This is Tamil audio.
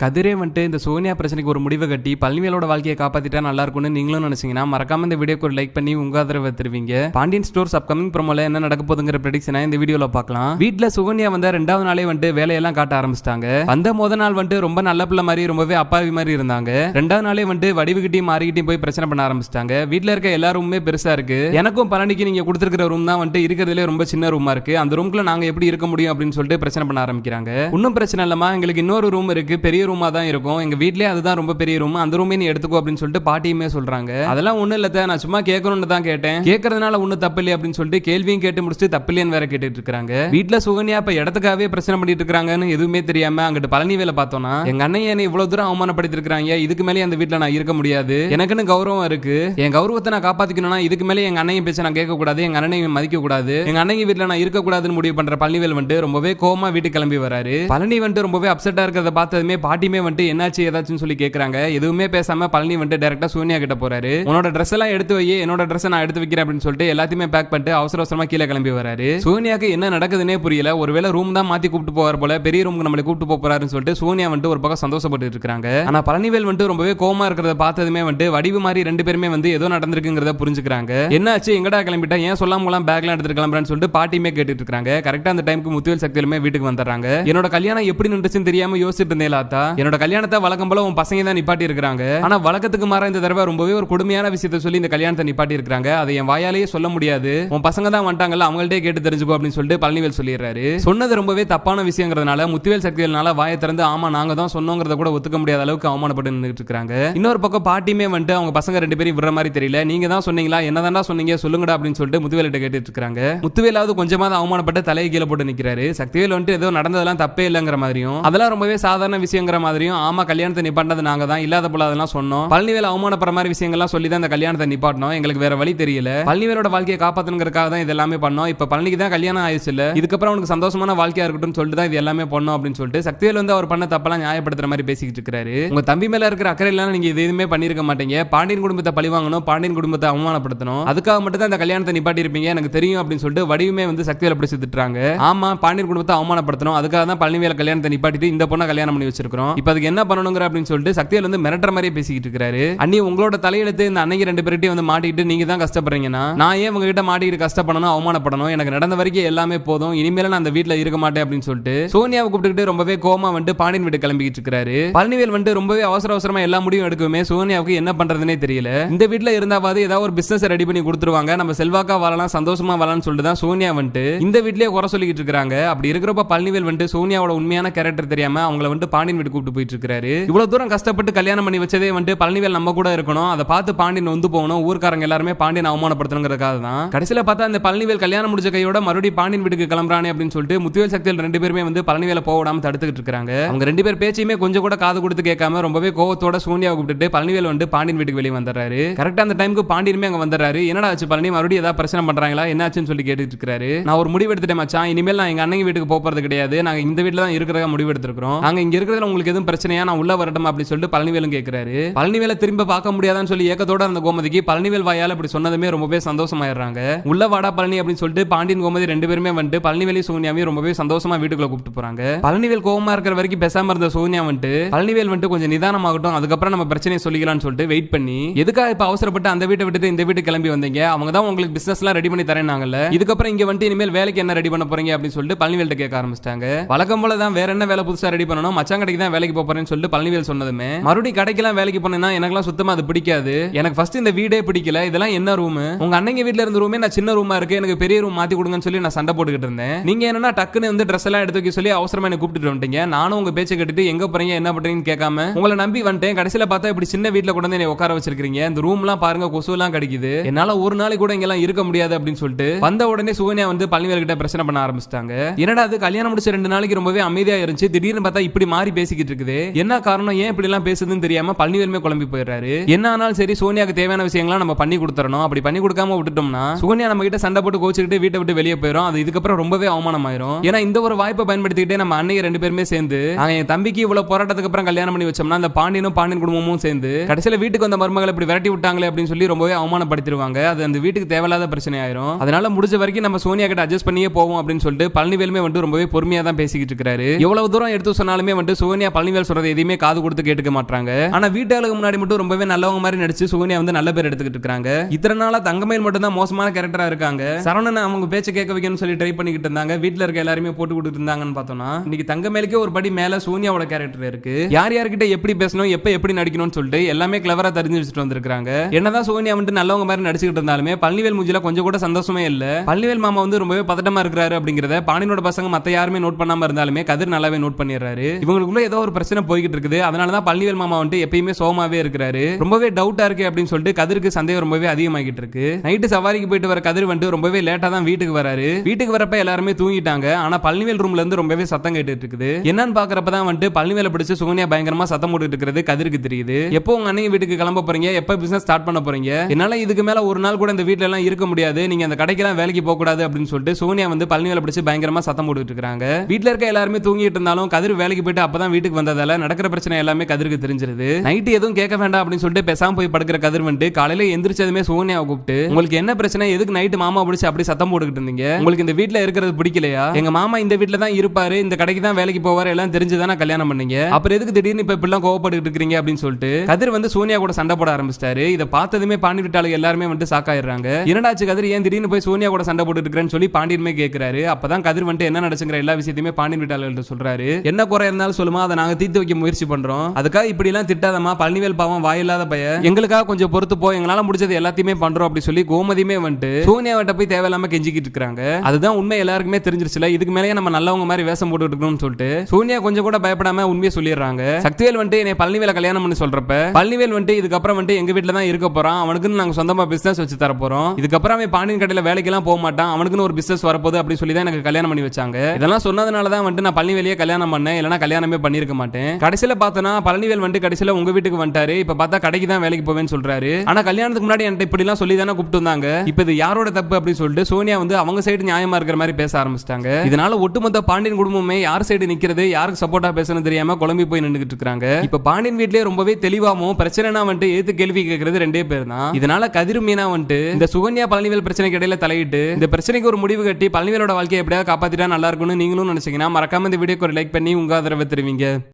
கதிரே வந்துட்டு இந்த சோனியா பிரச்சனைக்கு ஒரு முடிவை கட்டி பழனிவேலோட வாழ்க்கையை காப்பாத்திட்டா நல்லா இருக்கும்னு நீங்களும் நினைச்சீங்கன்னா மறக்காம இந்த வீடியோக்கு ஒரு லைக் பண்ணி உங்க ஆதரவை தருவீங்க. பாண்டியன் ஸ்டோர்ஸ் அப்கமிங் ப்ரோமோல என்ன நடக்க போதுங்கிற ப்ரெடிக்ஷனை இந்த வீடியோல பார்க்கலாம். வீட்டில் சுகன்யா வந்த ரெண்டாவது நாளே வந்துட்டு வேலையெல்லாம் காட்ட ஆரம்பிச்சிட்டாங்க. வந்த முத நாள் வந்துட்டு ரொம்ப நல்ல பிள்ளை மாதிரி ரொம்பவே அப்பாவி மாதிரி இருந்தாங்க. ரெண்டாவது நாளே வந்துட்டு வடிவுகிட்டையும் மாறிக்கிட்டையும் போய் பிரச்சனை பண்ண ஆரம்பிச்சிட்டாங்க. வீட்டில் இருக்க எல்லா ரூமுமே பெருசா இருக்கு. எனக்கும் பழனிக்கு நீங்க கொடுத்துருக்கிற ரூம் தான் வந்துட்டு இருக்கிறதுலே ரொம்ப சின்ன ரூமா இருக்கு. அந்த ரூம்குள்ள நாங்க எப்படி இருக்க முடியும் அப்படின்னு சொல்லிட்டு பிரச்சனை பண்ண ஆரம்பிக்கிறாங்க. இன்னும் பிரச்சனை இல்லமா எங்களுக்கு இன்னொரு ரூம் இருக்கு. பெரிய ரூமாக தான் இருக்கும். எங்க வீட்லேயே அதுதான் ரொம்ப பெரிய ரூம் அந்த ரூமே நீ எடுத்துக்கோ அப்படின்னு சொல்லிட்டு பாட்டியுமே சொல்றாங்க. அதெல்லாம் ஒன்றும் இல்லை நான் சும்மா கேட்கணும்னு தான் கேட்டேன். கேட்கறதுனால ஒன்றும் தப்பு இல்லை அப்படின்னு சொல்லிட்டு கேள்வியும் கேட்டு முடிச்சுட்டு தப்பு இல்லைன்னு வேற கேட்டுட்டு இருக்காங்க. வீட்டில் சுகன்யா இப்போ இடத்துக்காகவே பிரச்சனை பண்ணிட்டு இருக்காங்கன்னு எதுவுமே தெரியாம அங்கிட்டு பழனி வேலை பார்த்தோம்னா எங்க அண்ணன் என்னை இவ்வளவு தூரம் அவமானப்படுத்தி இருக்காங்க? இதுக்கு மேலே அந்த வீட்டில் நான் இருக்க முடியாது. எனக்குன்னு கௌரவம் இருக்கு. என் கௌரவத்தை நான் காப்பாத்திக்கணும்னா இதுக்கு மேலே எங்க அண்ணையும் பேச்ச நான் கேட்க கூடாது எங்க அண்ணனையும் மதிக்க கூடாது எங்க அண்ணன் வீட்டில் நான் இருக்க கூடாதுன்னு முடிவு பண்ற பழனிவேல் வந்துட்டு ரொம்பவே கோமா வீட்டுக்கு கிளம்பி வராரு. பழனி வந்துட்டு ரொம்பவே அப்செட்டா இருக்கிறத பார்த்ததுமே பாட்டி பாட்டியுமே வந்துட்டு என்னாச்சு? ஏதாச்சும் சொல்லி கேட்குறாங்க எதுவுமே பேசாம பழனி வந்துட்டு டேரக்டா சோனியா கிட்ட போறாரு. உன்னோட ட்ரெஸ் எல்லாம் எடுத்து வை. என்னோட ட்ரெஸ் நான் எடுத்து வைக்கிறேன் அப்படின்னு சொல்லிட்டு எல்லாத்தையுமே பேக் பண்ணிட்டு அவசர அவசரமா கீழே கிளம்பி வராரு. சோனியாக்கு என்ன நடக்குதுன்னே புரியல. ஒருவேளை ரூம் தான் மாத்தி கூப்பிட்டு போவார் போல. பெரிய ரூமுக்கு நம்மளை கூப்பிட்டு போறாருன்னு சொல்லிட்டு சோனியா வந்துட்டு ஒரு பக்கம் சந்தோஷப்பட்டு இருக்காங்க. ஆனா பழனிவேல் வந்துட்டு ரொம்பவே கோமா இருக்கிறத பார்த்ததுமே வந்துட்டு வடிவு மாதிரி ரெண்டு பேருமே வந்து ஏதோ நடந்திருக்குங்கிறத புரிஞ்சுக்கிறாங்க. என்னாச்சு? எங்கடா கிளம்பிட்டா? ஏன் சொல்லாமலாம் பேக்லாம் எடுத்துட்டு கிளம்புறான்னு சொல்லிட்டு பாட்டியுமே கேட்டுட்டு இருக்காங்க. கரெக்டா அந்த டைமுக்கு முத்துவேல் சக்தியிலுமே வீட்டுக்கு வந்துடுறாங்க. என்னோட கல்யாணம் எப்படி நின்றுச்சுன்னு தெரியாம யோசிச்சுட்டு இருந்தேன் லாத்தா என்னோட கல்யாணத்தை வழக்கம் போல உன் பசங்க தான் நிப்பாட்டி இருக்காங்க ஆனா வழக்கத்துக்கு மாற இந்த தடவை ரொம்பவே ஒரு கொடுமையான விஷயத்த சொல்லி இந்த கல்யாணத்தை நிப்பாட்டி இருக்காங்க அதை என் வாயாலேயே சொல்ல முடியாது. உன் பசங்க தான் வந்துட்டாங்கல்ல அவங்கள்ட்டே கேட்டு தெரிஞ்சுக்கோ அப்படின்னு சொல்லிட்டு பழனிவேல் சொல்லிடுறாரு. சொன்னது ரொம்பவே தப்பான விஷயங்கிறதுனால முத்துவேல் சக்திகள்னால வாயை திறந்து ஆமா நாங்க தான் சொன்னோங்கிறத கூட ஒத்துக்க முடியாத அளவுக்கு அவமானப்பட்டு நின்றுட்டு இருக்காங்க இன்னொரு பக்கம் பாட்டியுமே வந்துட்டு அவங்க பசங்க ரெண்டு பேரும் விடுற மாதிரி தெரியல. நீங்க தான் சொன்னீங்களா? என்னதான்டா சொன்னீங்க? சொல்லுங்கடா அப்படின்னு சொல்லிட்டு முத்துவேலிட்ட கேட்டுட்டு இருக்காங்க முத்துவேலாவது கொஞ்சமாவது அவமானப்பட்டு தலையை கீழே போட்டு நிக்கிறாரு. சக்திவேல் வந்துட்டு ஏதோ நடந்ததெல்லாம் தப்பே இல்லைங்கிற மாதிரியும். அதெல்லாம் ரொம்பவே சாதாரண விஷயங்கிற மாதிரியும் ஆமா கல்யாணத்தை நிப்பாட்டது நாங்க தான். இல்லாத போல அதெல்லாம் சொன்னோம். பழனிவேல் அவமானப்படுற மாதிரி விஷயங்கள்லாம் சொல்லி தான் இந்த கல்யாணத்தை நிப்பாட்டணும் எங்களுக்கு வேற வழி தெரியல. பழனிவேலோட வாழ்க்கையை காப்பாத்தணுங்கிறதுக்காக தான் இது எல்லாமே பண்ணோம். இப்ப பழனிக்கு தான் கல்யாணம் ஆயிடுச்சு இல்ல இதுக்கப்புறம் அவனுக்கு சந்தோஷமான வாழ்க்கையா இருக்கட்டும் சொல்லிட்டு தான் இது எல்லாமே பண்ணோம் அப்படின்னு சொல்லிட்டு சக்திவேல் வந்து அவர் பண்ண தப்பெல்லாம் நியாயப்படுத்துற மாதிரி பேசிக்கிட்டு இருக்காரு. உங்க தம்பி மேல இருக்கிற அக்கறை எல்லாம் நீங்க இது எதுவுமே பண்ணிருக்க மாட்டீங்க. பாண்டியன் குடும்பத்தை பழி வாங்கணும் பாண்டியன் குடும்பத்தை அவமானப்படுத்தணும். அதுக்காக மட்டும் தான் இந்த கல்யாணத்தை நிப்பாட்டி இருப்பீங்க எனக்கு தெரியும் அப்படின்னு சொல்லிட்டு வடிவுமே வந்து சக்திவேல் பிடிச்சி திட்டுறாங்க ஆமா பாண்டியன் குடும்பத்தை அவமானப்படுத்தணும். அதுக்காக தான் பழனிவேல கல்யாணத்தை நிப்பாட்டிட்டு இந்த பொண்ணை கல்யாணம் பண்ணி வச்சிருக்கோம் இப்போ அதுக்கு என்ன பண்ணணுங்கிற அப்படின்னு சொல்லிட்டு சக்திவேல் வந்து மிரட்டுற மாதிரி பேசிக்கிட்டு இருக்காரு அண்ணி உங்களோட தலையெழுத்து இந்த அன்னைக்கு ரெண்டு பேர்ட்டையும் வந்து மாட்டிக்கிட்டு நீங்க தான் கஷ்டப்படுறீங்கன்னா நான் ஏன் உங்ககிட்ட மாட்டிக்கிட்டு கஷ்டப்படணும் அவமானப்படணும்? எனக்கு நடந்த வரைக்கும் எல்லாமே போதும். இனிமேல நான் அந்த வீட்ல இருக்க மாட்டேன் அப்படின்னு சொல்லிட்டு சோனியாவை கூப்பிட்டுக்கிட்டு ரொம்பவே கோமா வந்து பாண்டியன் வீட்டு கிளம்பிக்கிட்டு இருக்காரு பழனிவேல் வந்து ரொம்பவே அவசர அவசரமா எல்லா முடிவும் எடுக்கவுமே சோனியாவுக்கு என்ன பண்றதுனே தெரியல. இந்த வீட்ல இருந்தாவது ஏதாவது ஒரு பிசினஸ் ரெடி பண்ணி கொடுத்துருவாங்க. நம்ம செல்வாக்கா வாழலாம் சந்தோஷமா வரலாம்னு சொல்லிட்டு தான் சோனியா வந்துட்டு இந்த வீட்லயே குறை சொல்லிக்கிட்டு இருக்காங்க அப்படி இருக்கிறப்ப பழனிவேல் வந்துட்டு சோனியாவோட உண்மையான கேரக்டர் தெரியாம அவங்கள வந்து பாண்டியன் வீட்டு கூப்பிட்டு போயிட்டு இருக்காரு இவ்வளவு தூரம் கஷ்டப்பட்டு கல்யாணம் பண்ணி வச்சதே வந்து பழனிவேல் நம்ம கூட இருக்கணும். அதை பார்த்து பாண்டியன் வந்து போகணும். ஊர்க்காரங்க எல்லாருமே பாண்டியன் அவமானப்படுத்தணுங்கிறதுக்காக தான். கடைசியில பார்த்தா அந்த பழனிவேல் கல்யாணம் முடிச்ச கையோட மறுபடியும் பாண்டியன் வீட்டுக்கு கிளம்புறானே அப்படின்னு சொல்லிட்டு முத்துவேல் சக்தியில் ரெண்டு பேருமே வந்து பழனிவேல போக விடாம தடுத்துக்கிட்டு இருக்காங்க. அவங்க ரெண்டு பேர் பேச்சையுமே கொஞ்சம் கூட காது கொடுத்து கேட்காம ரொம்பவே கோவத்தோட சோனியா கூப்பிட்டு பழனிவேல் வந்து பாண்டியன் வீட்டுக்கு வெளியே வந்துடுறாரு. கரெக்டா அந்த டைமுக்கு பாண்டியனுமே அங்க வந்துடுறாரு. என்னடா ஆச்சு பழனி? மறுபடியும் ஏதாவது பிரச்சனை பண்றாங்களா? என்னாச்சுன்னு சொல்லி கேட்டுட்டு இருக்காரு. நான் ஒரு முடிவு எடுத்துட்டேன் மச்சான். இனிமேல் நான் எங்க அண்ணன் வீட்டுக்கு போறது கிடையாது. நாங்க இந்த வீட்டுல தான் இருக்கிறதா முடிவு எடுத்திருக்கிறோம். நாங்க இங்க இருக்கிறதுல உங்களுக்கு எதுவும் பிரச்சனையா? நான் உள்ள வரட்டும்? அப்படின்னு சொல்லிட்டு பழனிவேலும் கேட்கிறாரு பழனிவேல திரும்ப பார்க்க முடியாதான்னு சொல்லி ஏக்கத்தோட அந்த கோமதிக்கு பழனிவேல் வாயால் இப்படி சொன்னதுமே ரொம்பவே சந்தோஷமாயிடுறாங்க. உள்ள வாடா பழனி அப்படின்னு சொல்லிட்டு பாண்டியன் கோமதி ரெண்டு பேருமே வந்துட்டு பழனிவேலி சோனியாவையும் ரொம்பவே சந்தோஷமா வீட்டுக்குள்ள கூப்பிட்டு போறாங்க. பழனிவேல் கோபமா இருக்கிற வரைக்கும் பேசாம இருந்த சோனியா வந்துட்டு பழனிவேல் வந்துட்டு கொஞ்சம் நிதானமாகட்டும் அதுக்கப்புறம் நம்ம பிரச்சனையை சொல்லிக்கலாம்னு சொல்லிட்டு வெயிட் பண்ணி எதுக்காக இப்ப அவசரப்பட்டு அந்த வீட்டை விட்டுட்டு இந்த வீட்டுக்கு கிளம்பி வந்தீங்க? அவங்க தான் உங்களுக்கு பிசினஸ் எல்லாம் ரெடி பண்ணி தரேனாங்கல்ல இதுக்கப்புறம் இங்க வந்துட்டு இனிமேல் வேலைக்கு என்ன ரெடி பண்ண போறீங்க அப்படின்னு சொல்லிட்டு பழனிவேல்ட்ட கேட்க ஆரம்பிச்சிட்டாங்க. வழக்கம் போல தான் வேற என்ன வேலை புதுசா ரெடி பண்ணணும்? மச்சான் கடைக்கு தான் வேலைக்கு போறேன்னு சொல்லிட்டு பழனிவேல் சொன்னதுமே மறுபடியும் கடைக்கெல்லாம் வேலைக்கு போனேன்னா எனக்குலாம் சுத்தமா அது பிடிக்காது. எனக்கு ஃபர்ஸ்ட் இந்த வீடே பிடிக்கல. இதெல்லாம் என்ன ரூம் உங்க அண்ணங்க வீட்ல இருந்த ரூமே நான் சின்ன ரூமா இருக்கு. எனக்கு பெரிய ரூம் மாத்தி கொடுங்கன்னு சொல்லி நான் சண்டை போட்டுக்கிட்டு இருந்தேன். நீங்க என்னன்னா டக்குன்னு வந்து ட்ரெஸ் எல்லாம் எடுத்து வைக்க சொல்லி அவசரமா என்ன கூப்பிட்டு வந்துட்டீங்க. நானும் உங்க பேச்சை கேட்டுட்டு எங்க போறீங்க என்ன பண்றீங்கன்னு கேட்காம உங்களை நம்பி வந்துட்டேன். கடைசியில பார்த்தா இப்படி சின்ன வீட்டுல கொண்டு வந்து என்னை உட்கார வச்சிருக்கீங்க இந்த ரூம்லாம் பாருங்க கொசுலாம் கிடைக்குது. என்னால ஒரு நாளைக்கு கூட இங்கெல்லாம் இருக்க முடியாது அப்படின்னு சொல்லிட்டு வந்த உடனே சுகன்யா வந்து பழனிவேல் கிட்ட பிரச்சனை பண்ண ஆரம்பிச்சிட்டாங்க. என்னடா அது? கல்யாணம் முடிச்ச ரெண்டு நாளைக்கு ரொம்பவே அமைதியா இருந்துச்சு. திடீர்னு பார்த்தா இப்படி மாறி பேசிக்கிட்டு இருக்குது. என்ன காரணம்? ஏன் இப்படி எல்லாம் பேசுதுன்னு தெரியாம பழனிவேலுமே குழம்பி போயிடுறாரு. என்ன ஆனாலும் சரி சோனியாக்கு தேவையான விஷயங்கள்லாம் நம்ம பண்ணி கொடுத்துறணும். அப்படி பண்ணி கொடுக்காம விட்டுட்டோம்னா சோனியா நம்ம கிட்ட சண்டை போட்டு கோச்சுக்கிட்டு வீட்டை விட்டு வெளியே போயிடும் அது இதுக்கப்புறம் ரொம்பவே அவமானமாயிரும். ஏன்னா இந்த ஒரு வாய்ப்பை பயன்படுத்திக்கிட்டே நம்ம அன்னைய ரெண்டு பேருமே சேர்ந்து என் தம்பிக்கு இவ்வளவு போராட்டத்துக்கு அப்புறம் கல்யாணம் பண்ணி வச்சோம்னா அந்த பாண்டியனும் பாண்டியன் குடும்பமும் சேர்ந்து கடைசியில வீட்டுக்கு வந்த மருமகளை இப்படி விரட்டி விட்டாங்களே அப்படின்னு சொல்லி ரொம்பவே அவமானப்படுத்திடுவாங்க. அது அந்த வீட்டுக்கு தேவையில்லாத பிரச்சனை ஆயிரும் அதனால முடிஞ்ச வரைக்கும் நம்ம சோனியா கிட்ட அட்ஜஸ்ட் பண்ணியே போவோம் அப்படின்னு சொல்லிட்டு பழனிவேலுமே வந்து ரொம்பவே பொறுமையா தான் பேசிக்கிட்டு இருக்காரு எவ்வளவு தூரம் எடுத்து சொன்னாலுமே வந்துட்டு சோனியா சுகன்யா பழனிவேல் சொல்றது எதையுமே காது கொடுத்து கேட்டுக்க மாட்டாங்க ஆனா வீட்டாளுக்கு முன்னாடி மட்டும் ரொம்பவே நல்லவங்க மாதிரி நடிச்சு சோனியா வந்து நல்ல பேர் எடுத்துக்கிட்டு இருக்காங்க. இத்தனை நாளா தங்கமயில் மட்டும் தான் மோசமான கேரக்டரா இருக்காங்க. சரவணன் அவங்க பேச்சு கேட்க வைக்கணும்னு சொல்லி ட்ரை பண்ணிக்கிட்டு இருந்தாங்க. வீட்டுல இருக்க எல்லாருமே போட்டு கொடுத்துட்டு இருந்தாங்கன்னு பார்த்தோம்னா இன்னைக்கு தங்கமேலுக்கே ஒரு படி மேல சோனியாவோட கேரக்டர் இருக்கு. யார் யார்கிட்ட எப்படி பேசணும் எப்ப எப்படி நடிக்கணும்னு சொல்லிட்டு எல்லாமே கிளவரா தெரிஞ்சு வச்சுட்டு வந்திருக்காங்க என்னதான் சோனியா வந்துட்டு நல்லவங்க மாதிரி நடிச்சுக்கிட்டு இருந்தாலுமே பழனிவேல் மூஞ்சில கொஞ்சம் கூட சந்தோஷமே இல்ல. பழனிவேல் மாமா வந்து ரொம்பவே பதட்டமா இருக்கிறாரு அப்படிங்கறத பாண்டியனோட பசங்க மத்த யாருமே நோட் பண்ணாம இருந்தாலுமே கதிர் நல்லாவே நோட் பண்ணிடுறாரு. இவங்களுக்குள்ள ஏதோ ஒரு பிரச்சனை போய்கிட்டு இருக்குது அதனால தான் பழனிவேல் மாமா வந்துட்டு எப்பயுமே சோகமாவே இருக்கிறாரு. ரொம்பவே டவுட்டா இருக்கு அப்படின்னு சொல்லிட்டு கதிருக்கு சந்தேகம் ரொம்பவே அதிகமாகிட்டு இருக்கு நைட்டு சவாரிக்கு போயிட்டு வர கதிர் வந்துட்டு ரொம்பவே லேட்டா தான் வீட்டுக்கு வராரு. வீட்டுக்கு வரப்ப எல்லாருமே தூங்கிட்டாங்க. ஆனா பழனிவேல் ரூம்ல இருந்து ரொம்பவே சத்தம் கேட்டுட்டு இருக்குது என்னன்னு பாக்குறப்ப தான் வந்துட்டு பழனிவேல பிடிச்சு சுகன்யா பயங்கரமா சத்தம் போட்டுட்டு இருக்கிறது கதிருக்கு தெரியுது. எப்போ உங்க அண்ணன் வீட்டுக்கு கிளம்ப போறீங்க? எப்ப பிசினஸ் ஸ்டார்ட் பண்ண போறீங்க? என்னால இதுக்கு மேல ஒரு நாள் கூட இந்த வீட்ல எல்லாம் இருக்க முடியாது. நீங்க அந்த கடைக்கெல்லாம் வேலைக்கு போக கூடாது அப்படின்னு சொல்லிட்டு சோனியா வந்து பழனிவேல பிடிச்சு பயங்கரமா சத்தம் போட்டுட்டு இருக்காங்க வீட்டுல இருக்க எல்லாருமே தூங்கிட்டு இருந்தாலும் கதிர் வேலைக்கு போயிட்டு அப்பதான் வீட்டுக்கு வந்ததால நடக்கிற பிரச்சனை எல்லாமே கதிருக்கு தெரிஞ்சிருது. நைட்டு எதுவும் கேட்க வேண்டாம் அப்படின்னு சொல்லிட்டு பெசாம போய் படுக்கிற கதிர் வந்துட்டு காலையில எந்திரிச்சதுமே சோனியாவை கூப்பிட்டு உங்களுக்கு என்ன பிரச்சனை? எதுக்கு நைட்டு மாமா பிடிச்சி அப்படி சத்தம் போட்டுக்கிட்டு இருந்தீங்க? உங்களுக்கு இந்த வீட்டுல இருக்கிறது பிடிக்கலையா? எங்க மாமா இந்த வீட்டுல தான் இருப்பாரு இந்த கடைக்கு தான் வேலைக்கு போவாரு எல்லாம் தெரிஞ்சுதான் கல்யாணம் பண்ணீங்க? அப்புறம் எதுக்கு திடீர்னு இப்ப இப்படிலாம் கோவப்பட்டு இருக்கீங்க அப்படின்னு சொல்லிட்டு கதிர் வந்து சோனியா கூட சண்டை போட ஆரம்பிச்சிட்டாரு. இதை பார்த்ததுமே பாண்டி விட்டாளுங்க எல்லாருமே வந்துட்டு சாக்காயிடுறாங்க இரண்டாச்சு கதிர்? ஏன் திடீர்னு போய் சோனியா கூட சண்டை போட்டு இருக்கிறேன்னு சொல்லி பாண்டியனுமே கேட்கிறாரு அப்பதான் கதிர் வந்துட்டு என்ன நடச்சுங்கிற எல்லா விஷயத்தையுமே பாண்டியன் விட்டாளர்கள்ட்ட சொல்றாரு. என்ன குறை இருந்தாலும் சொல்லுமா? அதை நாங்க தீர்த்து வைக்க முயற்சி பண்றோம். அதுக்காக இப்படி எல்லாம் திட்டாதமா பழனிவேல் பாவம் வாயில்லாத பைய. எங்களுக்காக கொஞ்சம் பொறுத்து போ. எங்களால முடிஞ்சது எல்லாத்தையுமே பண்றோம் அப்படி சொல்லி கோமதியுமே வந்துட்டு சோனியாவிட்ட போய் தேவையில்லாம கெஞ்சிக்கிட்டு இருக்காங்க அதுதான் உண்மை எல்லாருக்குமே தெரிஞ்சிருச்சுல. இதுக்கு மேலேயே நம்ம நல்லவங்க மாதிரி வேஷம் போட்டு இருக்கணும்னு சொல்லிட்டு சோனியா கொஞ்சம் கூட பயப்படாம உண்மையை சொல்லிடுறாங்க. சக்திவேல் வந்துட்டு என்னை பழனிவேல கல்யாணம் பண்ணி சொல்றப்ப பழனிவேல் வந்துட்டு இதுக்கப்புறம் வந்துட்டு எங்க வீட்டுல தான் இருக்க போறான். அவனுக்குன்னு நாங்க சொந்தமா பிசினஸ் வச்சு தர போறோம். இதுக்கப்புறம் அவன் பாண்டியன் கடையில வேலைக்கெல்லாம் போக மாட்டான். அவனுக்குன்னு ஒரு பிசினஸ் வரப்போகுது அப்படி சொல்லி தான் எனக்கு கல்யாணம் பண்ணி வச்சாங்க. இதெல்லாம் சொன்னதுனால தான் வந்துட்டு நான் பழனிவேலையே கல்யாணம் பண்ணேன். இல்லைனா கல்யாணமே பண்ணி பண்ணிருக்க மாட்டேன். கடைசியில பார்த்தோன்னா பழனிவேல் வந்துட்டு கடைசியில உங்க வீட்டுக்கு வந்துட்டாரு. இப்ப பார்த்தா கடைக்கு தான் வேலைக்கு போவேன்னு சொல்றாரு. ஆனா கல்யாணத்துக்கு முன்னாடி என்கிட்ட இப்படி எல்லாம் சொல்லி தானே கூப்பிட்டு வந்தாங்க. இப்ப இது யாரோட தப்பு அப்படின்னு சொல்லிட்டு சோனியா வந்து அவங்க சைடு நியாயமா இருக்கிற மாதிரி பேச ஆரம்பிச்சிட்டாங்க. இதனால ஒட்டுமொத்த பாண்டியன் குடும்பமே யார் சைடு நிக்கிறது யாருக்கு சப்போர்ட்டா பேசணும் தெரியாம குழம்பி போய் நின்றுட்டு இருக்காங்க. இப்ப பாண்டியன் வீட்லயே ரொம்பவே தெளிவாவும் பிரச்சனைனா வந்துட்டு ஏத்து கேள்வி கேட்கறது ரெண்டே பேர் தான் இதனால கதிர் மீனா வந்துட்டு இந்த சுகன்யா பழனிவேல் பிரச்சனைக்கு இடையில தலையிட்டு இந்த பிரச்சனைக்கு ஒரு முடிவு கட்டி பழனிவேலோட வாழ்க்கையை எப்படியாவது காப்பாத்திட்டா நல்லா இருக்கும்னு நீங்களும் நினைச்சீங்கன்னா மறக்காம இந்த வீடியோக்கு ஒரு லைக் பண்ணி உங்க ஆதரவை தருவீங்க.